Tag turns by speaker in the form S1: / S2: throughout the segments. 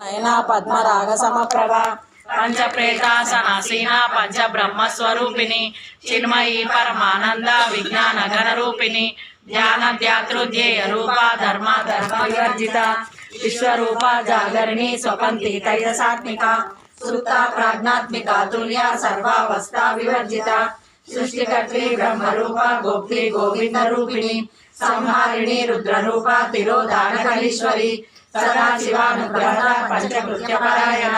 S1: నయనా పద్మరాగ సమప్రభ.
S2: పంచప్రేతాసనాసీన పంచ బ్రహ్మస్వరూపిణి చిన్మయి పరమానంద విజ్ఞాన గణ రూపిణి ధ్యాన ధ్యాతృధ్యేయ రూప ధర్మ ధర్మ
S1: విశ్వరూప జాగరిణి స్వపంతి తైజసాత్మిక సుప్త ప్రాజ్ఞాత్మిక తుల్య సర్వావస్థ వివర్జిత. సృష్టికర్త్రి బ్రహ్మరూప గోప్తి గోవింద రూపిణి సంహారిణి రుద్రరూప తిరోధానకలీశ్వరి. సదాశివానుగ్రహ పంచకృత్యపరాయణ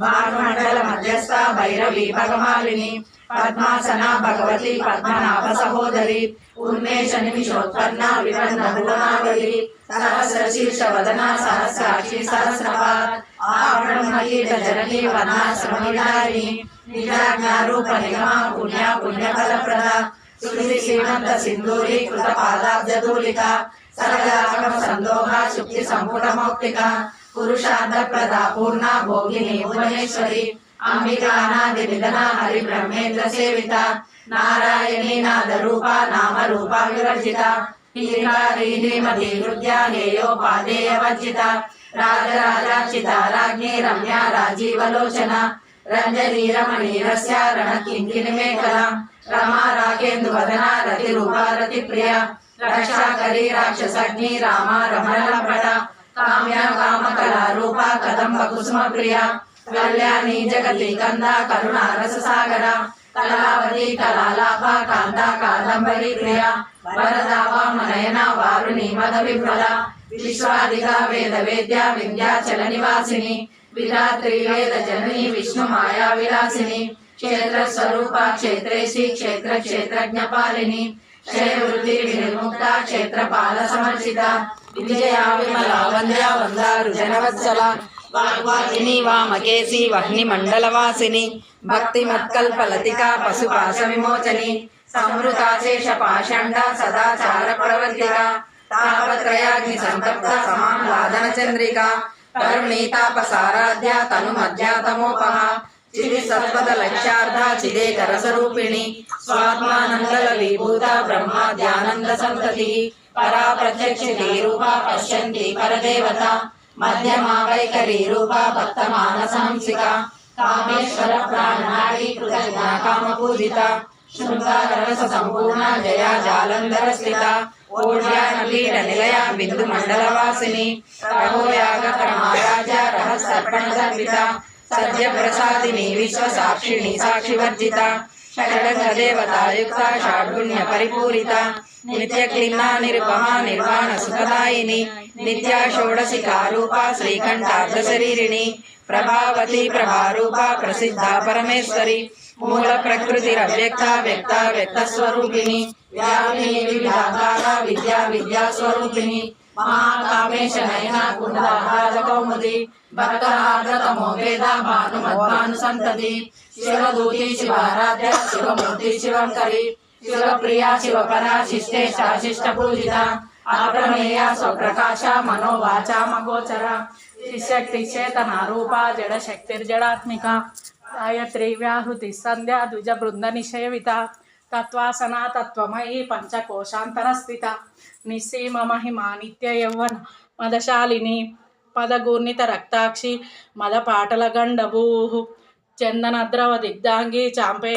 S1: భానుమండల మధ్యస్థ భైరవి భగమాలిని పద్మాసన భగవతి పద్మనాభ సహోదరి ఉన్మేష నిమిషోత్పన్న వివన్న భువనావలి సహస్ర శీర్ష వదన సహస్రాక్షి సహస్రపాద్ ఆవరణమయీట జననీ వర్ణాశ్రమవిహారిణి నిజాజ్ఞారూప నిగమ పుణ్య పుణ్యఫలప్రద శృతి శ్రీమంత సింధూరి కృత పాదాబ్జదూలిక సరళాగమ సందోహ శుక్తి సంపూర్ణమౌక్తిక పురుషార్థ ప్రద పూర్ణ భోగిని భువనేశ్వరి అంబికానాది విధన హరి బ్రహ్మేంద్ర సేవిత నారాయణీ నాద రూప నామ రూప వివర్జిత శ్రీకారి శ్రీమతి హృద్య హేయోపాదేయ వర్జిత రాజరాజాచిత రాజ్ఞి రమ్య రాజీవలోచన రంజని రమణీరస్య రణ కింకిని మేఖల రమా రాకేందు వదన రతి రూప రతి ప్రియ రక్షాకరి రాక్షసగ్ని రామ రమణ పట కామ్య కామకళా రూప కదంబ కుసుమ ప్రియ కళ్యాణి జగతి కంద కరుణ రససాగర కళావతి కళాలాభ కాంత కాదంబరి ప్రియ వరద వామనయన వారుణి మద విఫల విశ్వాదిక వేద వేద్య వింధ్యాచల నివాసిని విరాత్రి వేద జనని విష్ణు మాయా విలాసిని క్షేత్ర స్వరూప క్షేత్రేశి క్షేత్ర క్షేత్రజ్ఞ పాలిని క్షయవృత్తి విముక్త క్షేత్రపాల సమర్చిత విజయ విమల వంద్య వందారు జనవత్సల వాగ్వాదిని వామకేసి వహ్ని మండలవాసిని భక్తి మత్కల్పలతిక పశుపాశ విమోచని సంవృతాశేష పాషండ సదాచార ప్రవర్తిక తాపత్రయాగ్ని సంతప్త సమాహ్లాదన చంద్రిక కరుణీతాపసారాధ్య తను మధ్యాతమోపహ చిది సత్పద లక్ష్యార్థ చిదేక రసరూపిణి స్వాత్మానందల విభూత బ్రహ్మ ధ్యానంద సంతతి. పరా ప్రత్యక్షితి రూప పశ్యంతి పరదేవత. మధ్యమా వైఖరి రూప భక్త మానసాంసిక కామేశ్వర ప్రాణాళి కృతజ్ఞ కామపూజిత. శృంగారరస సంపూర్ణ జయా జాలంధర స్థిత. ఓడ్యాన పీఠ నిలయ బిందు మండలవాసిని రహోయాగ పరమారాజ రహస్యర్పణ సంవిత సత్య ప్రసాదిని విశ్వసాక్షిణి సాక్షివర్జిత షడంగ దేవతాయుక్త షాడ్గుణ్య పరిపూరిత నిత్య క్లిన్న నిరుపమ నిర్వాణ సుఖదాయిని నిత్యా షోడశికా రూప శ్రీకంఠార్థ శరీరిణి ప్రభావతి ప్రభారూప ప్రసిద్ధ పరమేశ్వరి మూల ప్రకృతి అవ్యక్త వ్యక్త వ్యక్త స్వరూపిణి వ్యాపిని విద్యా విద్యా స్వరూపిణి మహాకామేశ నయన కుండాహార వేద భాను సంతతి శివదూతి శివారాధ్య శివమూర్తి శివంకరి శివప్రియ శివపరా శిష్టే శాశిష్ట పూజిత స్వప్రకాశ మనోవాచ మగోచర చేతన రూప జడ శక్తిర్జడాత్మిక గాయత్రి వ్యాహృతి సంధ్యా ద్విజ బృంద నిషేవిత తత్వాసన తత్వమయీ పంచకోశాంతర స్థిత నిస్సీమ మహిమ నిత్య యౌవన మదశాలిని పదగూర్ణిత రక్తాక్షి మదపాటల గండభూ చందనద్రవ దిగ్ధాంగి చాంపే